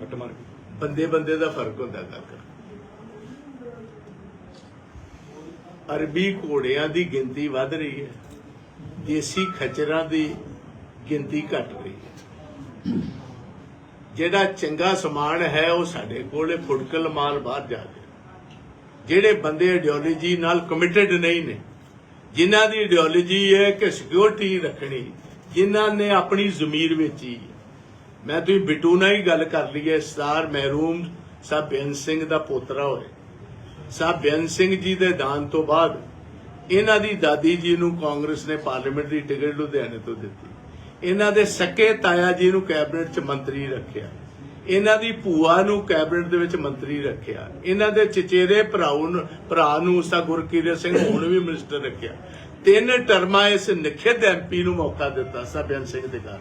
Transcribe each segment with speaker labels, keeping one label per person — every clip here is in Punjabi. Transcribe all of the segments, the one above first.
Speaker 1: ਕੱਟ
Speaker 2: ਬੰਦੇ ਬੰਦੇ ਦਾ ਫ਼ਰਕ ਹੁੰਦਾ ਕਾਕਾ ਅਰਬੀ ਘੋੜਿਆਂ ਦੀ ਗਿਣਤੀ ਵੱਧ ਰਹੀ ਹੈ। ਦੇਸੀ ਖਚਰਾਂ ਦੀ ਗਿਣਤੀ ਘਟ ਰਹੀ ਹੈ। ਜਿਹੜਾ ਚੰਗਾ ਸਮਾਨ ਹੈ ਉਹ ਸਾਡੇ ਕੋਲੇ ਫੁਟਕਲ ਮਾਲ ਬਾਹਰ ਜਾ ਰਿਹਾ ਜਿਹੜੇ ਬੰਦੇ ਆਈਡੀਓਲੋਜੀ ਨਾਲ ਕਮਿਟਡ ਨਹੀਂ ਨੇ, ਜਿਨ੍ਹਾਂ ਦੀ ਆਈਡੀਓਲੋਜੀ ਹੈ ਕਿ ਸਿਕਿਉਰਿਟੀ ਰੱਖਣੀ, ਜਿਨ੍ਹਾਂ ਨੇ ਆਪਣੀ ਜ਼ਮੀਰ ਵੇਚੀ ਮੈਂ ਤੁਸੀਂ ਬਿੱਟੂ ਨਾਲ ਹੀ ਗੱਲ ਕਰ ਲਈ ਹੈ ਸਤਾਰ ਮਹਿਰੂਮ ਸਾਹਿਬ ਬੇਅੰਤ ਸਿੰਘ ਦਾ ਪੋਤਰਾ ਹੋਏ। ਸਾਹਿਬ ਬੇਅੰਤ ਸਿੰਘ ਜੀ ਦੇ ਦਾਨ ਤੋਂ ਬਾਅਦ ਇਹਨਾਂ ਦੀ ਦਾਦੀ ਜੀ ਨੂੰ ਕਾਂਗਰਸ ਨੇ ਪਾਰਲੀਮੈਂਟ ਦੀ ਟਿਕਟ ਲੁਧਿਆਣੇ ਤੋਂ ਦਿੱਤੀ। ਇਹਨਾਂ ਦੇ ਸਕੇ ਤਾਇਆ ਜੀ ਨੂੰ ਕੈਬਨਿਟ 'ਚ ਮੰਤਰੀ ਰੱਖਿਆ। ਇਹਨਾਂ ਦੀ ਭੂਆ ਨੂੰ ਕੈਬਨਿਟ ਦੇ ਵਿੱਚ ਮੰਤਰੀ ਰੱਖਿਆ। ਇਹਨਾਂ ਦੇ ਚਚੇਰੇ ਭਰਾਉ ਨੂੰ ਭਰਾ ਨੂੰ ਉਸਦਾ ਗੁਰਕੀਰਤ ਸਿੰਘ, ਹੁਣ ਵੀ ਮਿਨਿਸਟਰ ਰੱਖਿਆ। ਤਿੰਨ ਟਰਮਾਂ ਇਸ ਨਿਖਿਤ ਐਮਪੀ ਨੂੰ ਮੌਕਾ ਦਿੱਤਾ, ਸਾਹਿਬ ਸਿੰਘ ਦੇ ਘਰ।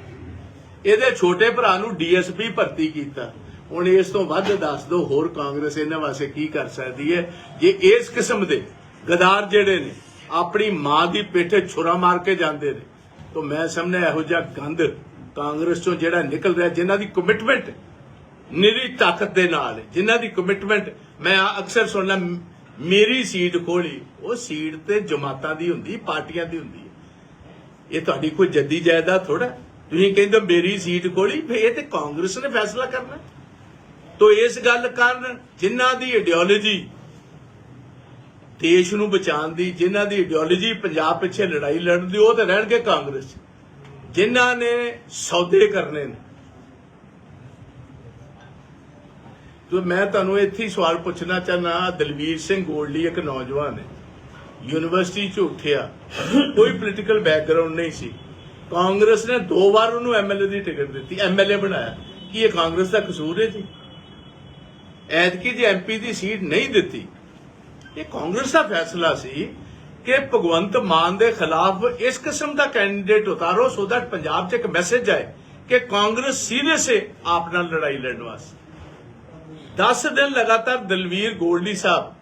Speaker 2: ਇਹਦੇ ਛੋਟੇ ਭਰਾ ਨੂੰ ਡੀਐਸਪੀ ਭਰਤੀ ਕੀਤਾ। ਹੁਣ ਇਸ ਤੋਂ ਵੱਧ ਦੱਸ ਦਿਓ, ਹੋਰ ਕਾਂਗਰਸ ਇਹਨਾਂ ਵਾਸਤੇ ਕੀ ਕਰ ਸਕਦੀ ਹੈ? ਜੇ ਇਸ ਕਿਸਮ ਦੇ ਗਦਾਰ ਜਿਹੜੇ ਨੇ, ਆਪਣੀ ਮਾਂ ਦੀ ਪੇਠੇ ਛੁਰਾ ਮਾਰ ਕੇ ਜਾਂਦੇ ਨੇ, ਤਾਂ ਮੈਂ ਸਮਝਦਾ ਇਹੋ ਜਿਹਾ ਗੰਦ ਕਾਂਗਰਸ ਚੋਂ ਜਿਹੜਾ ਨਿਕਲ ਰਿਹਾ, ਜਿਨ੍ਹਾਂ ਦੀ ਕਮਿਟਮੈਂਟ ਨਿਰੀ ਤਾਕਤ ਦੇ ਨਾਲ ਜਿਨ੍ਹਾਂ ਦੀ ਕਮਿਟਮੈਂਟ ਮੈਂ ਅਕਸਰ ਸੁਣਨਾ, ਮੇਰੀ ਸੀਟ ਖੋਲੀ, ਉਹ ਸੀਟ ਤੇ ਜਮਾਤਾਂ ਦੀ ਹੁੰਦੀ, ਪਾਰਟੀਆਂ ਦੀ ਹੁੰਦੀ ਹੈ। ਇਹ ਤੁਹਾਡੀ ਕੋਈ ਜੱਦੀ ਜਾਇਦਾਦ ਥੋੜਾ ਤੁਸੀਂ ਕਹਿੰਦੇ ਮੇਰੀ ਸੀਟ ਕੋਲੀ ਫੇ ਇਹ ਤੇ ਕਾਂਗਰਸ ਨੇ ਫੈਸਲਾ ਕਰਨਾ। ਤੋ ਇਸ ਗੱਲ ਕਾਰਨ ਜਿਨ੍ਹਾਂ ਦੀ ਆਈਡੀਓਲੋਜੀ ਦੇਸ਼ ਨੂੰ ਬਚਾਉਣ ਦੀ, ਜਿਨ੍ਹਾਂ ਦੀ ਆਈਡੀਓਲੋਜੀ ਪੰਜਾਬ ਪਿੱਛੇ ਲੜਾਈ ਲੜਨ ਦੀ, ਉਹ ਤਾਂ ਰਹਿਣਗੇ ਕਾਂਗਰਸ। 'ਚ। ਜਿਨ੍ਹਾਂ ਨੇ ਸੌਦੇ ਕਰਨੇ ਨੇ। ਤੋ ਮੈਂ ਤੁਹਾਨੂੰ ਇੱਥੇ ਹੀ ਸਵਾਲ ਪੁੱਛਣਾ ਚਾਹਨਾ ਦਲਵੀਰ ਸਿੰਘ ਗੋਲਡੀ ਇੱਕ ਨੌਜਵਾਨ ਹੈ। ਯੂਨੀਵਰਸਿਟੀ ਚ ਉੱਠਿਆ। ਕੋਈ ਪੋਲੀਟੀਕਲ ਬੈਕਗ੍ਰਾਉਂਡ ਨਹੀਂ ਸੀ। ਕਾਂਗਰਸ ਨੇ ਦੋ ਵਾਰ ਉਹਨੂੰ ਐਮਐਲਏ ਦੀ ਟਿਕਟ ਦਿੱਤੀ ਐਮਐਲਏ ਬਣਾਇਆ। ਕੀ ਇਹ ਕਾਂਗਰਸ ਦਾ ਕਸੂਰ ਹੈ ਜੀ? ਐਤਕੀ ਜੇ ਐਮਪੀ ਦੀ ਸੀਟ ਨਹੀਂ ਦਿੱਤੀ, ਇਹ ਕਾਂਗਰਸ ਦਾ ਫੈਸਲਾ ਸੀ ਕਿ ਭਗਵੰਤ ਮਾਨ ਦੇ ਖਿਲਾਫ ਇਸ ਕਿਸਮ ਦਾ ਕੈਂਡੀਡੇਟ ਉਤਾਰੋ ਸੋ ਦੈਟ ਪੰਜਾਬ 'ਚ ਇੱਕ ਮੈਸੇਜ ਆਏ ਕਿ ਕਾਂਗਰਸ ਸੀਰੀਅਸ ਹੈ ਆਪ ਨਾਲ ਲੜਾਈ ਲੜਨ ਵਾਸਤੇ। 10 ਦਿਨ ਲਗਾਤਾਰ ਦਲਵੀਰ ਗੋਲਡੀ ਸਾਹਿਬ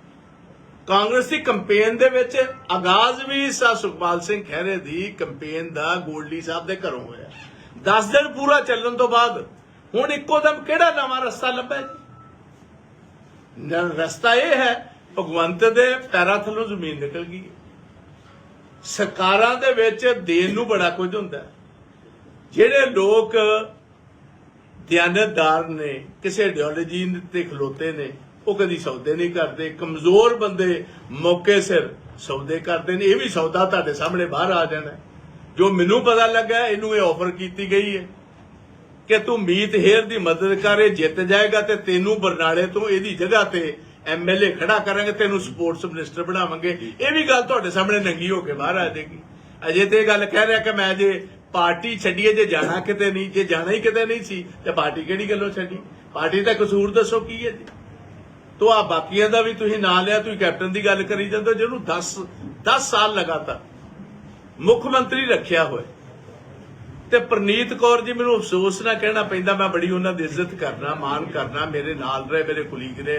Speaker 2: ਕਾਂਗਰਸ ਦੀ ਕੈਂਪੇਨ ਦੇ ਵਿੱਚ ਆਗਾਜ਼ ਵੀ ਸਾ ਸੁਖਪਾਲ ਸਿੰਘ ਖਹਿਰੇ ਦੀ ਕੈਂਪੇਨ ਦਾ ਗੋਲਡੀ ਸਾਹਿਬ ਦੇ ਘਰੋਂ ਹੋਇਆ। 10 ਦਿਨ ਪੂਰਾ ਚੱਲਣ ਤੋਂ ਬਾਅਦ ਹੁਣ ਇੱਕੋ ਦਮ ਕਿਹੜਾ ਨਵਾਂ ਰਸਤਾ ਲੱਭਿਆ ਜੀ? ਰਸਤਾ ਇਹ ਹੈ, ਭਗਵੰਤ ਦੇ ਪੈਰਾਂ ਥੱਲੋਂ ਜ਼ਮੀਨ ਨਿਕਲ ਗਈ ਸਰਕਾਰਾਂ ਦੇ ਵਿੱਚ ਦੇਣ ਨੂੰ ਬੜਾ ਕੁਝ ਹੁੰਦਾ ਜਿਹੜੇ ਲੋਕ ਦਿਆਨਤਦਾਰ ਨੇ, ਕਿਸੇ ਆਈਡੀਓਲੋਜੀ ਤੇ ਖਲੋਤੇ ਨੇ ਉਹ ਕਦੀ ਸੌਦੇ ਨਹੀਂ ਕਰਦੇ, ਕਮਜ਼ੋਰ ਬੰਦੇ ਮੌਕੇ ਸਿਰ ਸੌਦੇ ਕਰਦੇ ਨੇ, ਇਹ ਵੀ ਸੌਦਾ ਤੁਹਾਡੇ ਸਾਹਮਣੇ ਬਾਹਰ ਆ ਜਾਣਾ। ਜੋ ਮੈਨੂੰ ਪਤਾ ਲੱਗਾ, ਇਹਨੂੰ ਇਹ ਆਫਰ ਕੀਤੀ ਗਈ ਹੈ ਕਿ ਤੂੰ ਮੀਤ ਹੇਰ ਦੀ ਮਦਦ ਕਰੇ ਜਿੱਤ ਜਾਏਗਾ ਤੇ ਤੈਨੂੰ ਬਰਨਾਲੇ ਤੋਂ ਇਹਦੀ ਜਗ੍ਹਾ ਤੇ ਐਮਐਲਏ ਖੜਾ ਕਰਾਂਗੇ, ਤੈਨੂੰ ਸਪੋਰਟਸ ਮਿਨਿਸਟਰ ਬਣਾਵਾਂਗੇ। ਇਹ ਵੀ ਗੱਲ ਤੁਹਾਡੇ ਸਾਹਮਣੇ ਨੰਗੀ ਹੋ ਕੇ ਬਾਹਰ ਆ ਜਾਏਗੀ। ਅਜੇ ਤੇ ਇਹ ਗੱਲ ਕਹਿ ਰਿਹਾ ਕਿ ਮੈਂ ਜੇ ਪਾਰਟੀ ਛੱਡੀਏ, ਜੇ ਜਾਣਾ ਕਿਤੇ ਨਹੀਂ, ਜੇ ਜਾਣਾ ਹੀ ਕਿਤੇ ਨਹੀਂ ਸੀ, ਤੇ ਪਾਰਟੀ ਕਿਹੜੀ ਗੱਲੋਂ ਛੱਡੀ? ਪਾਰਟੀ ਦਾ ਕਸੂਰ ਦੱਸੋ ਕੀ ਹੈ ਜੀ? ਤੋ ਆ ਬਾਕੀਆਂ ਦਾ ਵੀ ਤੁਸੀਂ ਨਾਂ ਲਿਆ, ਤੁਸੀਂ ਕੈਪਟਨ ਦੀ ਗੱਲ ਕਰੀ ਜਾਂਦੇ ਹੋ, ਜਿਹਨੂੰ 10 10 ਸਾਲ ਲਗਾਤਾਰ ਮੁੱਖ ਮੰਤਰੀ ਰੱਖਿਆ ਹੋਇਆ। ਤੇ ਪ੍ਰਨੀਤ ਕੌਰ ਜੀ, ਮੈਨੂੰ ਅਫਸੋਸ ਨਾ ਕਹਿਣਾ ਪੈਂਦਾ, ਮੈਂ ਬੜੀ ਉਹਨਾਂ ਦੀ ਇੱਜ਼ਤ ਕਰਨਾ ਮਾਣ ਕਰਨਾ ਮੇਰੇ ਨਾਲ ਰਹੇ, ਮੇਰੇ ਕੁਲੀਗ ਨੇ